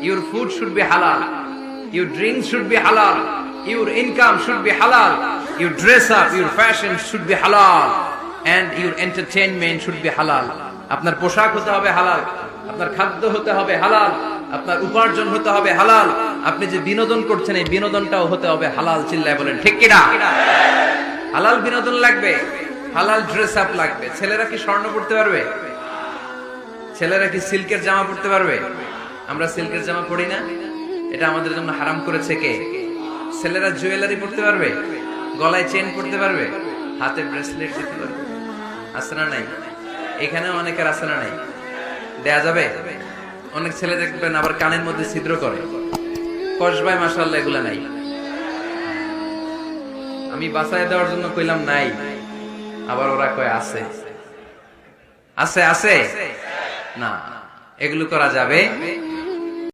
Your food should be halal. Your drinks should be halal. Your income should be halal. Your dress up, your fashion should be halal. And your entertainment should be halal. আপনার পোশাক হতে হবে হালাল আপনার খাদ্য হতে হবে হালাল আপনার উপার্জন হতে হবে হালাল আপনি যে বিনোদন করছেন এই বিনোদনটাও হতে হবে হালাল চিল্লায় বলেন ঠিক কিনা হালাল বিনোদন লাগবে হালাল ড্রেস আপ লাগবে ছেলেরা কি স্বর্ণ পড়তে পারবে ছেলেরা কি সিল্কের জামা পড়তে পারবে আমরা সিল্কের জামা পরি না? এটা আমাদের জন্য হারাম করেছে কে? ছেলেরা জুয়েলারি পড়তে পারবে? গলায় চেন পড়তে পারবে? হাতে ব্রেসলেট দিতে পারবে? আছে না নাই। এখানেও অনেকের আছে না নাই। দেয়া যাবে? অনেক ছেলে দেখবেন আবার কানের মধ্যে ছিদ্র করে। কসবাই মাসাল্লাহ এগুলা নাই। আমি বাসায় দেওয়ার জন্য কইলাম নাই। আবার ওরা কয়, আছে। আছে আছে? না। এগুলো করা যাবে।